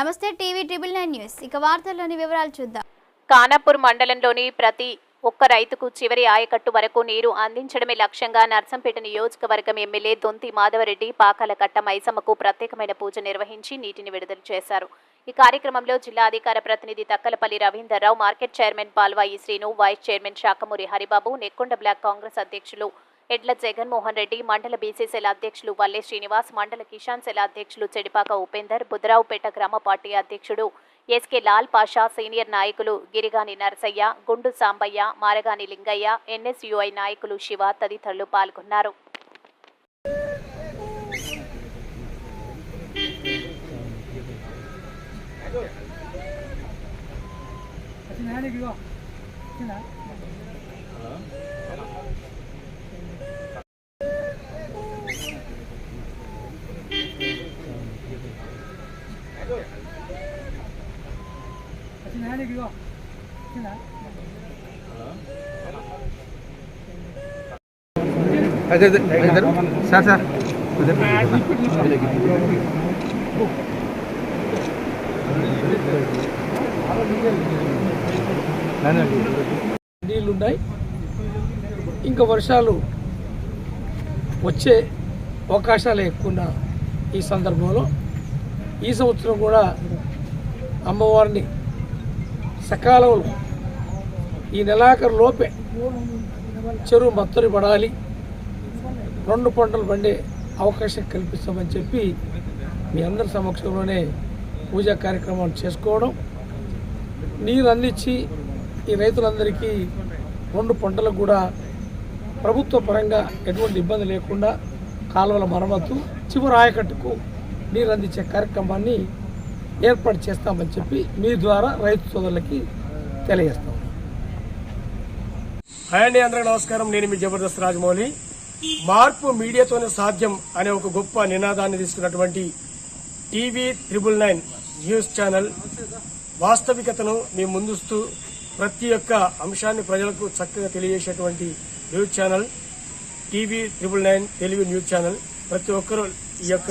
నమస్తే TV triple nine news. ఇక వార్తల్లోని వివరాలు చూద్దాం. ఖానాపూర్ మండలంలోని ప్రతి ఒక్క రైతుకు చివరి ఆయకట్టు వరకు నీరు అందించడమే లక్ష్యంగా నర్సంపేట నియోజకవర్గం ఎమ్మెల్యే దొంతి మాధవరెడ్డి పాకాలకట్ట మైసమ్మకు ప్రత్యేకమైన పూజ నిర్వహించి నీటిని విడుదల చేశారు. ఈ కార్యక్రమంలో జిల్లా అధికార ప్రతినిధి Takkalapalli Ravinderrao market chairman Palvai Srinu vice chairman Sakhamuri Haribabu Nekkonda block Congress అధ్యక్షులు ఎడ్ల జగన్మోహన్ రెడ్డి మండల బీసీసీల అధ్యక్షులు వల్లే శ్రీనివాస్ మండల కిసాన్ సెల అధ్యక్షులు చెడిపాక ఉపేందర్ బుధరావుపేట గ్రామ పార్టీ అధ్యక్షుడు ఎస్కే లాల్ పాషా సీనియర్ నాయకులు గిరిగాని నరసయ్య గుండు సాంబయ్య మారగాని లింగయ్య ఎన్ఎస్యుఐ నాయకులు శివ తదితరులు పాల్గొన్నారు. అదే అదే ఇద్దరు సార్ సార్ నీళ్ళున్నాయి ఇంకా వర్షాలు వచ్చే అవకాశాలు ఎక్కువ ఈ సందర్భంలో ఈ సంవత్సరం కూడా అమ్మవారిని సకాలంలో ఈ నెలాఖరు లోపే చెరువు మత్తరి పడాలి. రెండు పంటలు పండే అవకాశం కల్పిస్తామని చెప్పి మీ అందరి సమక్షంలోనే పూజా కార్యక్రమాలు చేసుకోవడం. నీరు అందించి ఈ రైతులందరికీ రెండు పంటలకు కూడా ప్రభుత్వ పరంగా ఎటువంటి ఇబ్బంది లేకుండా కాలువల మరమ్మతు చివరి ఆయకట్టుకు నీరు అందించే కార్యక్రమాన్ని ఏర్పాటు చేస్తామని చెప్పి మీ ద్వారా రైతు సోదరులకి తెలియజేస్తాం. హాయ్ అండి అందరికీ నమస్కారం. నేను మీ జబర్దస్త్ రాజమౌళి. మార్పు మీడియాతోనే సాధ్యం అనే ఒక గొప్ప నినాదాన్ని తీసుకున్నటువంటి TV triple nine news channel వాస్తవికతను మీ ముందుస్తూ ప్రతి ఒక్క అంశాన్ని ప్రజలకు చక్కగా తెలియజేసేటువంటి news channel TV triple nine Telugu news channel. ప్రతి ఒక్కరూ ఈ యొక్క